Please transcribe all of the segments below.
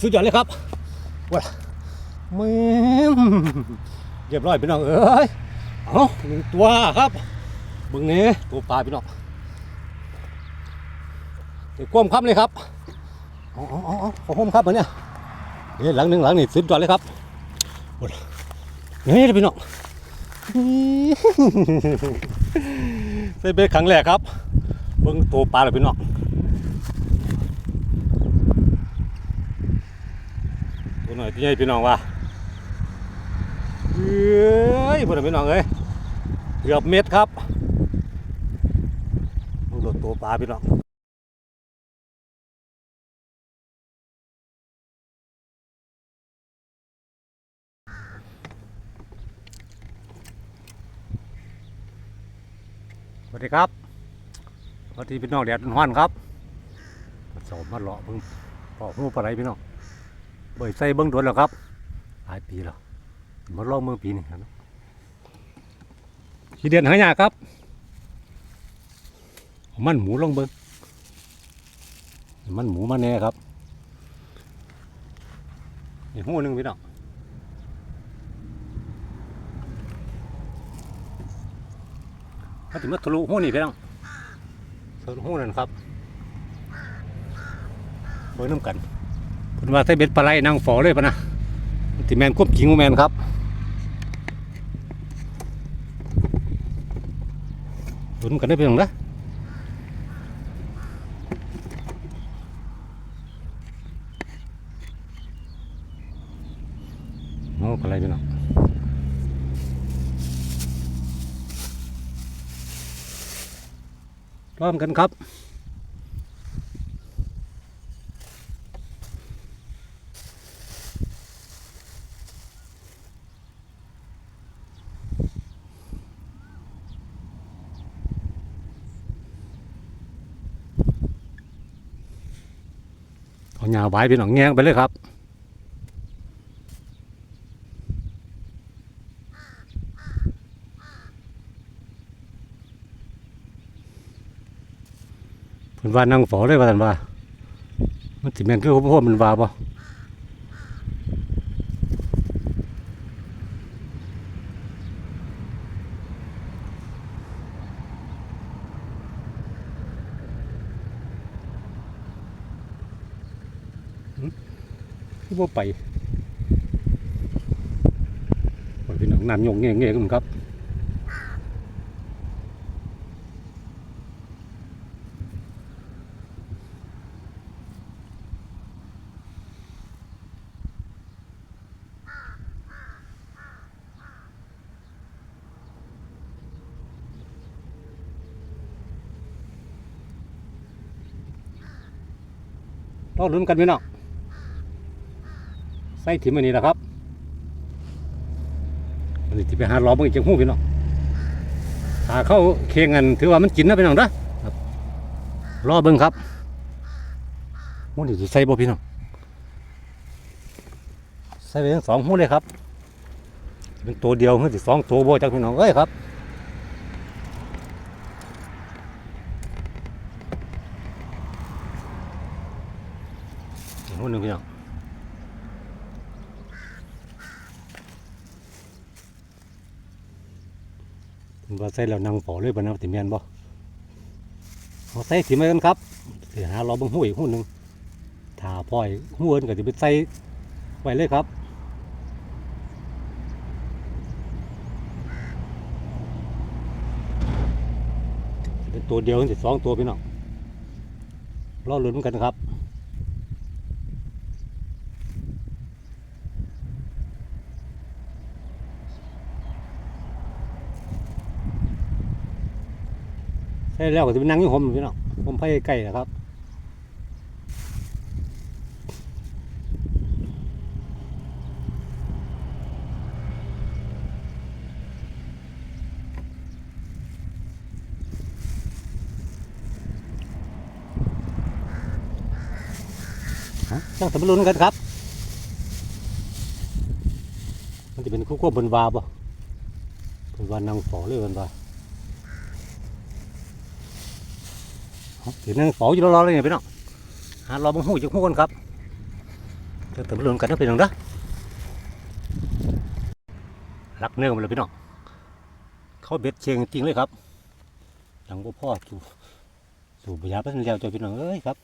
สุดยอดเลยครับว้าแม่มเรียบร้อยพี่น้องเอ้ยเอาหนึ่งตัวครับบึงนี้ตัวปลาพี่น้องเดี๋ยวก้มครับเลยครับอาเออาเอขอโฮมครับเหมือนเนี่ยนี่หลังหนึ่งหลังนี่สุดยอดเลยครับว้านี่พี่น้องใส่เบ็ดครั้งแรกครับเบิ่งตัวปลาเลยพี่น้องตัว หน่อยที่ใหญ่พี่น้องว่าเอ้ยพวกเราพี่น้องเอ้ยเกือบเม็ดครับดูโดดตัวปลาพี่น้องสวัสดีครับสวัสดีพี่น้องแดดร้อนครับสอบมาเลาะพิ่งปอกหูปลาไหลพี่น้อง เบิ่ใส่เบิ่งโดนแล้วครับ หลายปีแล้วมาลองเมื่อปีนี้ครับขี้เดือนหายากครับ มันหมูลองเบิ่งเอามันหมูมาแน่ครับนี่หูหนึงพี่น้องถ้าถึงมาทะลุหูนี่พี่น้องทะลุหูนั่นครับเบิ่งน้ำกัน เพิ่นว่าใส่เบ็ดปลาไหลนางฝอเลยปะนะที่แมนควบจิงแมนครับลุ้นกันได้เพียงนะโอ้อะไรพี่น้องพร้อมกันครับ หญ้าไว้พี่น้องแงงไปเลยครับเพิ่นว่านั่งฝอเลยว่าท่านว่า มันสิแม่นคือพ่อมันว่าบ่ คือบ่าไปโอ้ยพี่น้องน้ำยงเงี้ยเงี้ยกันครับรอลุ้นกันพี่น้องใส่ถิ่มอันนี้แหละครับอันนี้จะไปหาล้อมึงอีกจังหู้พี่น้องถ้าเข้าเคียงกันถือว่ามันกินนะพี่น้องนะรอเบิ่งครับมันนี่จะใส่บ่พี่น้องใส่ไปทั้งสองหู้เลยครับเป็นตัวเดียวหรือสิสองตัวบ่จักพี่น้องเอ้ยครับหูหนึ่งพี่น้อง ว่าใส่แล้วนั่งฝอเลยบ่นะติเมียนบ่เอาใส่ถิ่มไว้กันครับสิหาเราบิ่งหูอีกหูหนึ่งถ้าพ่อยหูอื่นก็สิไปใส่ไว้เลยครับเป็นตัวเดียวถึงสองตัวพี่น้องรอลุ้นกันครับ ใส่แล้วก็สิไปนั่งอยู่ผมพี่น้องผมไผใกล้ๆนะครับต้องสมรุนกันครับ มันจะเป็นคู่ควบบนวาบ่บนวานังฝอเลยบนวา ถือนั่งเฝ้าอยู่รอๆเลยเนี่ยพี่น้องหารอบังหูจากหูกันครับเดี๋ยวเติมลมกันนะพี่น้องนะรักเนื้อมันเลยพี่น้องเขาเบ็ดเชียงจริงเลยครับหลังบ่พ่อสูสู่พยาพันธุ์แล้วเจ้าพี่น้องเอ้ยครับ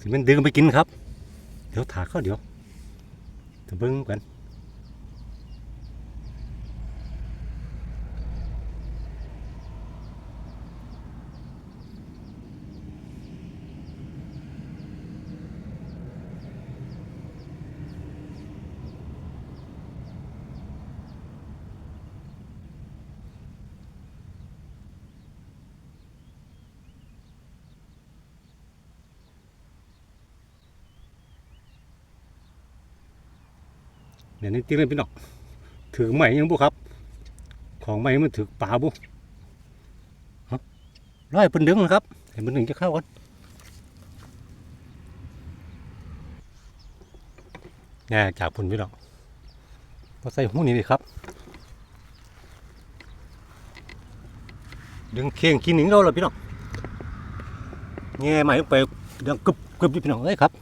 สิมันดึงไปกินครับ เดี๋ยวถาเขาเดี๋ยว เบิ้งกัน เนี่ยนี่จริงเลยพี่น้องถือใหม่ยังบุครับ ของใหม่มันถือป่าบุฮะร้อยเป็นดึงนะครับเห็นมันหนึ่งจะเข้ากันแง่จากพุ่นพี่น้องพอใส่หูนี่เลยครับ ดึงเคียงกินหนึ่งเราเลยพี่น้องแง่ใหม่ไปดังกึบกึบพี่น้องเอ้ยครับ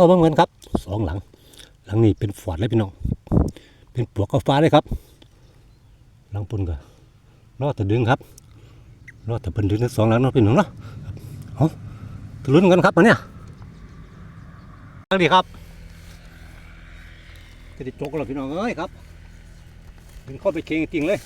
เราบ้างเหมือนครับสองหลัง หลังนี้เป็นฝอดเลยพี่น้อง เป็นปลวกกาฟ้าเลยครับ หลังปุ่นก็รอดแต่ดึงครับรอดแต่เป็นดึงทั้งสองหลังเนาะพี่น้องเนาะเอาตะลุ้นกันครับมาเนี่ยหลังดีครับจะได้จกแล้วพี่น้องเอ้ยครับเป็นข้อไปเคียงจริงเลย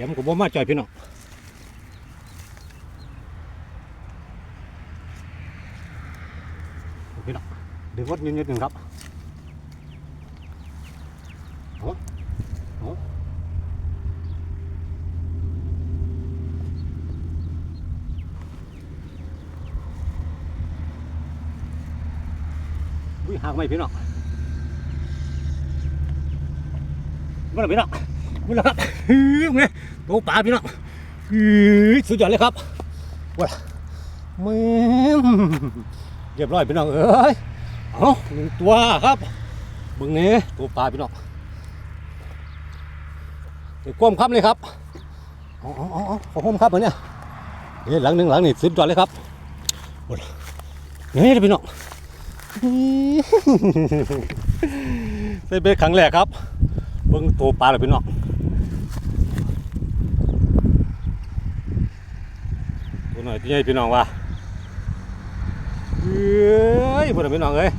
เข็มก็บ่มาจ่อยพี่น้องพี่น้องดึงวัดนิดนิดหนึ่งครับโอ้โหวิ่งหางไหมพี่น้องไมาแล้วพี่น้อง มาแล้วครับฮึ่มไงโตปลาพี่น้องอื้อสุดยอดเลยครับว้าม่มเรียบร้อยพี่น้องเอ้ยเอาหนึ่งตัวครับบึงนี้ตัวปลาพี่น้องเดี๋ยวก้มครับเลยครับอ๋ออ๋อขอห่มครับเหมือนเนี่ยนี่หลังหนึ่งหลังนี่สุดยอดเลยครับว้านี่ยพี่น้องใส่เบ็ดครั้งแรกครับเบิ่งตัวปลาเลยพี่น้อง ตัวหน่อยที่ใหญ่พี่น้องว่าเอ้ยพวกเราพี่น้องเอ้ย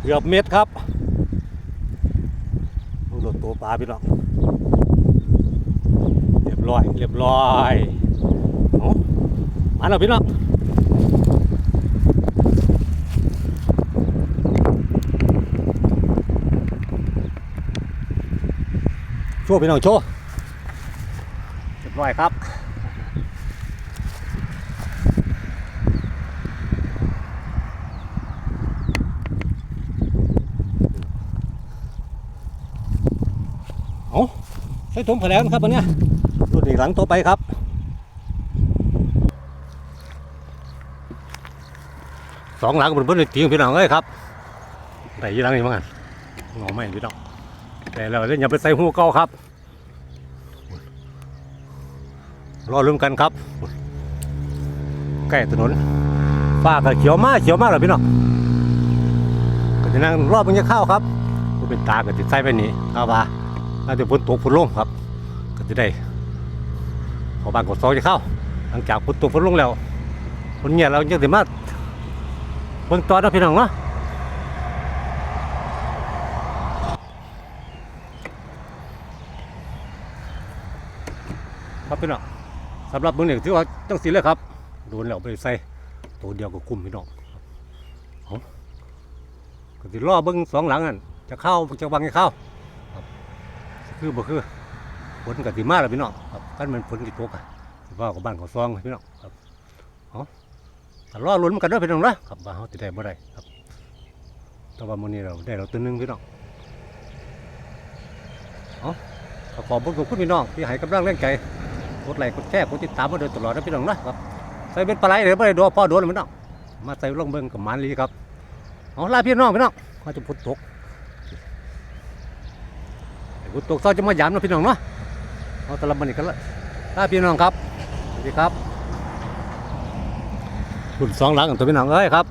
เกือบเม็ดครับดูตัวตัวปลาพี่น้อง เรียบร้อย เรียบร้อยเอามาแล้วพี่น้องโชว์พี่น้องโชว์เรียบร้อยครับ เอา ใส่ถุงผาแล้วนะครับวันนี้ตัวนี้หลังต่อไปครับสองหลังบนบนจริงพี่น้องเอ้ยครับแต่ยี่หลังนี่มั้งงอไม่พี่น้องแต่เราเนี่ยอย่าไปใส่หูเก่าครับรอลุ้นกันครับใกล้ถนนฟ้าก็เขียวมากเขียวมากเลยพี่น้องก็จะนั่งรอบมันจะเข้าครับก็เป็นตาก็ติดใส่ไปนี่ครับว่า น่าจะฝนตกฝนลงครับ ก็จะได้พอบางกดซอยจะเข้า หลังจากฝนตกฝนลงแล้วฝนเงียบเรายังสามารถเบิ่งตอนนะพี่น้องเนาะครับพี่น้องสำหรับมึงเนี่ยถือว่าต้องสีเลยครับโดนแล้วไปใส่ตัวเดียวก็คุ้มพี่น้องก็สิรอเบิ่งสองหลังนั่นจะเข้าจะวางให้เข้า คือบ่คือฝนกับสิมาแล้วพี่น้องครับกันมันฝนกี่ตกอะสิว่ากับบ้านของซองพี่น้องครับเอาก็รอลุ้นกันเด้วยพี่น้องนะครับว่าเขาจะได้บ่ได้ครับแต่ว่ามื้อนี้เราได้เราตัวนึงพี่น้องเอาขอขอบคุณคุณพี่น้องที่ให้กำลังแรงใจกดไลค์กดแชร์กดติดตามมาโดยตลอดนะพี่น้องนะครับใส่เป็นปลาไหลเดี๋ยวบ่ได้ดูพ่อโดนเลยพี่น้องมาใส่ลงเบิ่งกับมันลีครับเอาลาพี่น้องพี่น้องเขาจะพุดตก ขุดตกเศร้าจะมาหยามนะพี่น้องเนาะเอาตะลับมันอีกกันละลาพี่น้องครับสวัสดีครับหุ่นสองหลังตัวพี่น้องเอ้ยครับ